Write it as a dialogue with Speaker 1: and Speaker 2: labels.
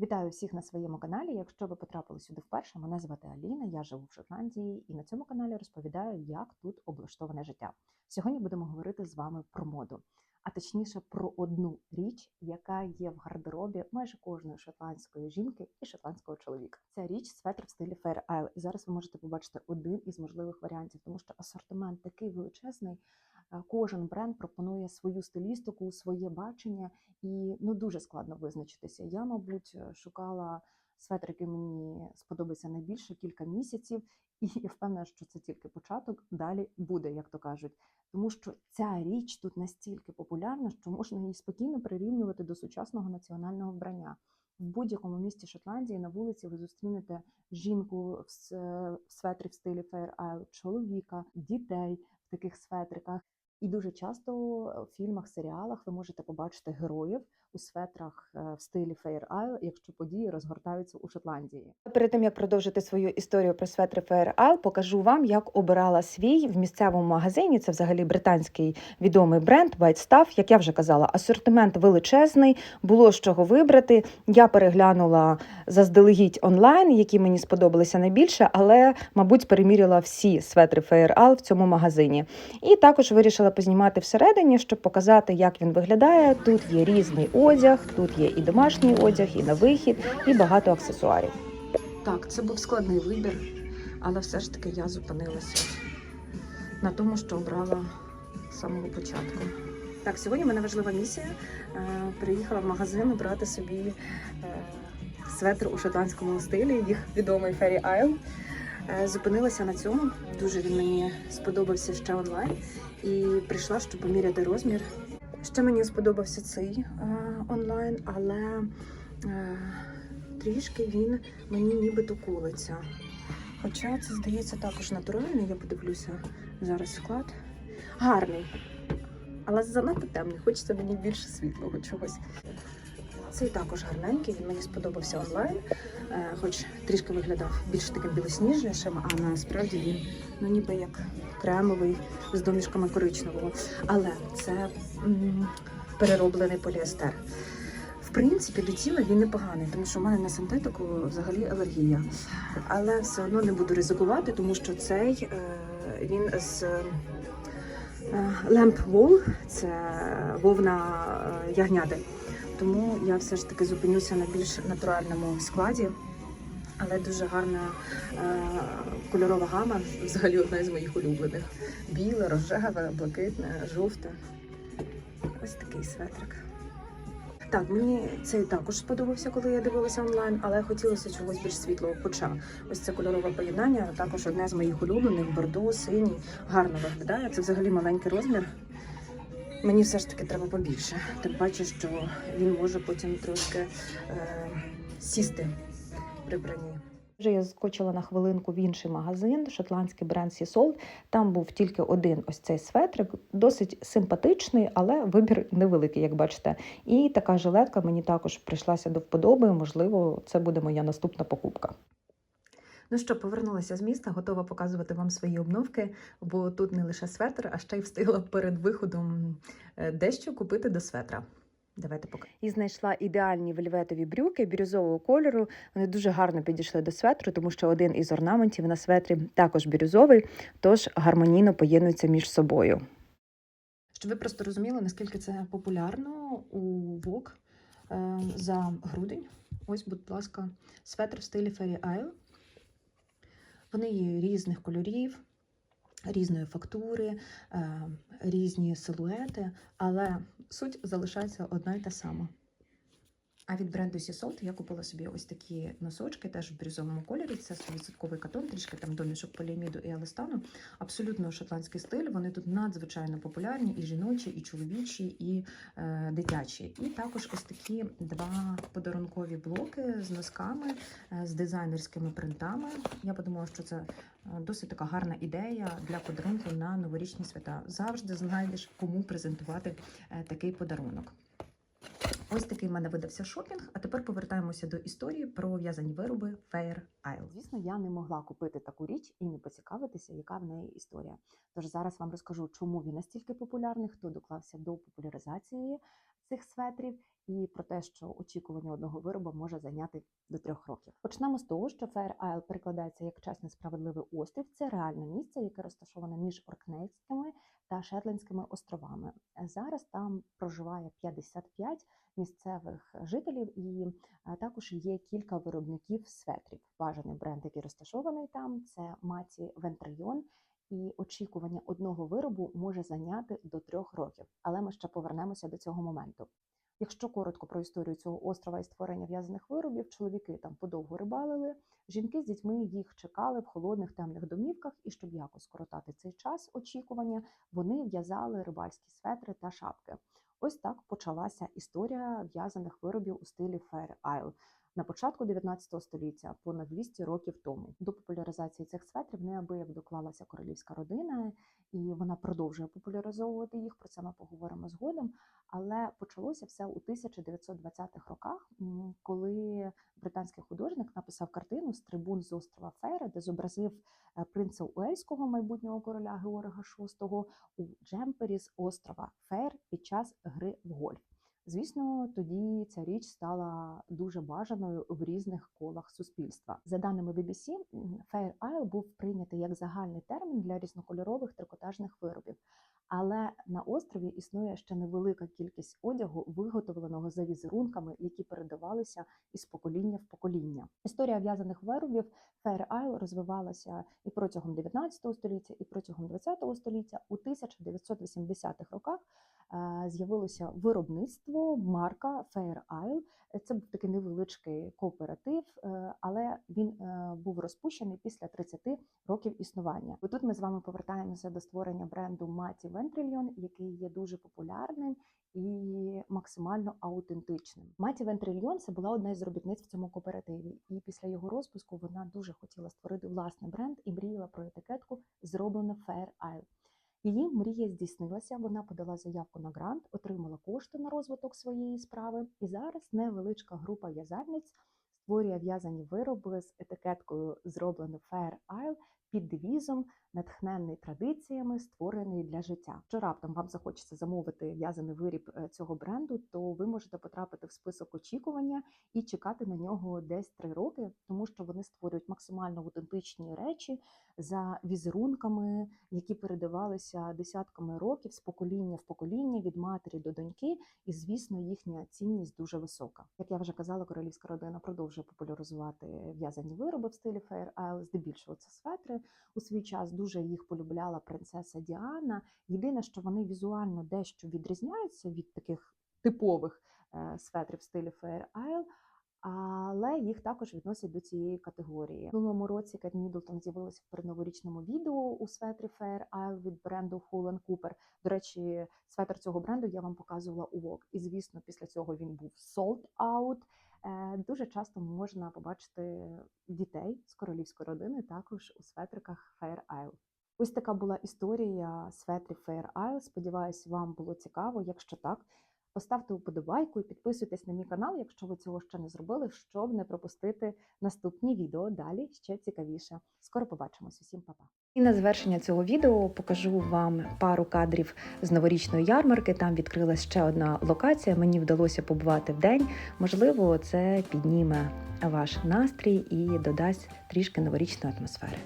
Speaker 1: Вітаю всіх на своєму каналі. Якщо ви потрапили сюди вперше, мене звати Аліна, я живу в Шотландії і на цьому каналі розповідаю, як тут облаштоване життя. Сьогодні будемо говорити з вами про моду, а точніше про одну річ, яка є в гардеробі майже кожної шотландської жінки і шотландського чоловіка. Ця річ светр в стилі Fair Isle. І зараз ви можете побачити один із можливих варіантів, тому що асортимент такий величезний. Е, Кожен бренд пропонує свою стилістику, своє бачення, і ну дуже складно визначитися. Я, мабуть, е, шукала светр, який мені сподобається найбільше кілька місяців, і я впевнена, що це тільки початок. Далі буде, як то кажуть. Тому що ця річ тут настільки популярна, що можна її спокійно прирівнювати до сучасного національного вбрання. В будь-якому місті Шотландії на вулиці ви зустрінете жінку в светрі в стилі Fair Isle, чоловіка, дітей в таких светриках. І дуже часто в фільмах, серіалах ви можете побачити героїв у светрах е, в стилі Fair Isle, якщо події розгортаються у Шотландії.
Speaker 2: Перед тим як продовжити свою історію про светри Fair Isle, покажу вам, як обирала свій в місцевому магазині. Це взагалі британський відомий бренд White Stuff. Як я вже казала, асортимент величезний, було з чого вибрати. Я переглянула заздалегідь онлайн, які мені сподобалися найбільше, але, мабуть, переміряла всі светри Fair Isle в цьому магазині. І також вирішила познімати всередині, щоб показати, як він виглядає. Тут є різний одяг, тут є і домашній одяг, і на вихід, і багато аксесуарів.
Speaker 1: Так, це був складний вибір, але все ж таки я зупинилася на тому, що обрала з самого початку. Так, сьогодні в мене важлива місія. Е, Приїхала в магазин обрати собі е, светр у шотландському стилі, їх відомий Fairy Isle. Е, Зупинилася на цьому. Дуже він мені сподобався ще онлайн. І прийшла, щоб поміряти розмір. Ще мені сподобався цей е, онлайн, але е, трішки він мені нібито колиться. Хоча це здається також натуральний, я подивлюся зараз склад. Гарний, але занадто темний, хочеться мені більше світлого чогось. Цей також гарненький, він мені сподобався онлайн, е, хоч трішки виглядав більш таким білосніжнішим, а насправді він ну ніби як кремовий з домішками коричневого. Але це перероблений поліестер. В принципі, до тіла він непоганий, тому що в мене на синтетику взагалі алергія. Але все одно не буду ризикувати, тому що цей е, він з е, Lamp Wool, це вовна ягняти. Тому я все ж таки зупинюся на більш натуральному складі. Але дуже гарна е, кольорова гама, взагалі одна з моїх улюблених. Біле, рожеве, блакитне, жовте. Ось такий светрик. Так, мені цей також сподобався, коли я дивилася онлайн, але хотілося чогось більш світлого. Хоча ось це кольорове поєднання також одне з моїх улюблених бордо, синій, гарно виглядає. Це взагалі маленький розмір. Мені все ж таки треба побільше. Тим паче, що він може потім трошки е, сісти при бранні.
Speaker 2: Вже я скочила на хвилинку в інший магазин, шотландський бренд Seasold. Там був тільки один ось цей светрик, досить симпатичний, але вибір невеликий, як бачите. І така жилетка мені також прийшлася до вподоби. Можливо, це буде моя наступна покупка.
Speaker 1: Ну що, повернулася з міста, готова показувати вам свої обновки, бо тут не лише светр, а ще й встигла перед виходом е, дещо купити до светра. Давайте покажу.
Speaker 2: І знайшла ідеальні вельветові брюки бірюзового кольору. Вони дуже гарно підійшли до светру, тому що один із орнаментів на светрі також бірюзовий, тож гармонійно поєднуються між собою.
Speaker 1: Щоб ви просто розуміли, наскільки це популярно у ВОК е, за грудень. Ось, будь ласка, светр в стилі Fairy Isle. Вони є різних кольорів, різної фактури, е, різні силуети, але суть залишається одна й та сама. А від бренду Seasold я купила собі ось такі носочки, теж в бірюзовому кольорі. Це 100% катон, трішки там домішок поліаміду і еластану. Абсолютно шотландський стиль. Вони тут надзвичайно популярні, і жіночі, і чоловічі, і е, дитячі. І також ось такі два подарункові блоки з носками, е, з дизайнерськими принтами. Я подумала, що це е, досить така гарна ідея для подарунку на новорічні свята. Завжди знайдеш, кому презентувати е, такий подарунок. Ось такий в мене видався шопінг. А тепер повертаємося до історії про в'язані вироби Fair Isle. Звісно, я не могла купити таку річ і не поцікавитися, яка в неї історія. Тож зараз вам розкажу, чому він настільки популярний, хто доклався до популяризації цих светрів
Speaker 2: і про те, що очікування одного виробу може зайняти до трьох років. Почнемо з того, що Fair Isle перекладається як чесний справедливий острів. Це реальне місце, яке розташоване між Оркнейськими та Шетландськими островами. Зараз там проживає 55 місцевих жителів, і е, також є кілька виробників светрів. Бажаний бренд, який розташований там, це Маті Вентрильйон. І очікування одного виробу може зайняти до трьох років, але ми ще повернемося до цього моменту. Якщо коротко про історію цього острова і створення в'язаних виробів, чоловіки там подовго рибалили, жінки з дітьми їх чекали в холодних темних домівках, і щоб якось скоротати цей час очікування, вони в'язали рибальські светри та шапки. Ось так почалася історія в'язаних виробів у стилі Fair Isle. На початку 19 століття, понад 200 років тому, до популяризації цих светрів неабияк доклалася королівська родина, і вона продовжує популяризовувати їх. Про це ми поговоримо згодом. Але почалося все у 1920-х роках, коли британський художник написав картину з трибун з острова Фейра, де зобразив е, принца Уельського майбутнього короля Георга VI у джемпері з острова Фейр під час гри в гольф. Звісно, тоді ця річ стала дуже бажаною в різних колах суспільства. За даними BBC, Fair Isle був прийнятий як загальний термін для різнокольорових трикотажних виробів. Але на острові існує ще невелика кількість одягу, виготовленого за візерунками, які передавалися із покоління в покоління. Історія в'язаних виробів Fair Isle розвивалася і протягом 19 століття, і протягом 20 століття. У 1980-х роках е, з'явилося виробництво марка Fair Isle. Це був такий невеличкий кооператив, е, але він е, був розпущений після 30 років існування. І тут ми з вами повертаємося до створення бренду Маті Вентрильйон, який є дуже популярним і максимально аутентичним. Маті Вентрильйон це була одна із робітниць в цьому кооперативі. І після його розпуску вона дуже хотіла створити власний бренд і мріяла про етикетку зроблено Fair Isle. Її мрія здійснилася. Вона подала заявку на грант, отримала кошти на розвиток своєї справи. І зараз невеличка група в'язальниць створює в'язані вироби з етикеткою зроблено Fair Isle під девізом, натхнений традиціями, створений для життя. Якщо раптом вам захочеться замовити в'язаний виріб е, цього бренду, то ви можете потрапити в список очікування і чекати на нього десь три роки, тому що вони створюють максимально аутентичні речі за візерунками, які передавалися десятками років з покоління в покоління від матері до доньки. І звісно, їхня цінність дуже висока. Як я вже казала, королівська родина продовжує популяризувати в'язані вироби в стилі Fair Isle, здебільшого це светри. У свій час дуже їх полюбляла принцеса Діана. Єдине, що вони візуально дещо відрізняються від таких типових е, светрів в стилі Fair Isle, але їх також відносять до цієї категорії. В минулому році Кет Мідлтон з'явилася в передноворічному відео у светрі Fair Isle від бренду Hull Cooper. До речі, светр цього бренду я вам показувала у Vogue. І звісно, після цього він був sold out. Е, Дуже часто можна побачити дітей з королівської родини також у светриках Fair Isle. Ось така була історія светрів Fair Isle. Сподіваюсь, вам було цікаво. Якщо так, поставте уподобайку і підписуйтесь на мій канал, якщо ви цього ще не зробили, щоб не пропустити наступні відео. Далі ще цікавіше. Скоро побачимось. Усім па-па! І на завершення цього відео покажу вам пару кадрів з новорічної ярмарки. Там відкрилась ще одна локація. Мені вдалося побувати в день. Можливо, це підніме ваш настрій і додасть трішки новорічної атмосфери.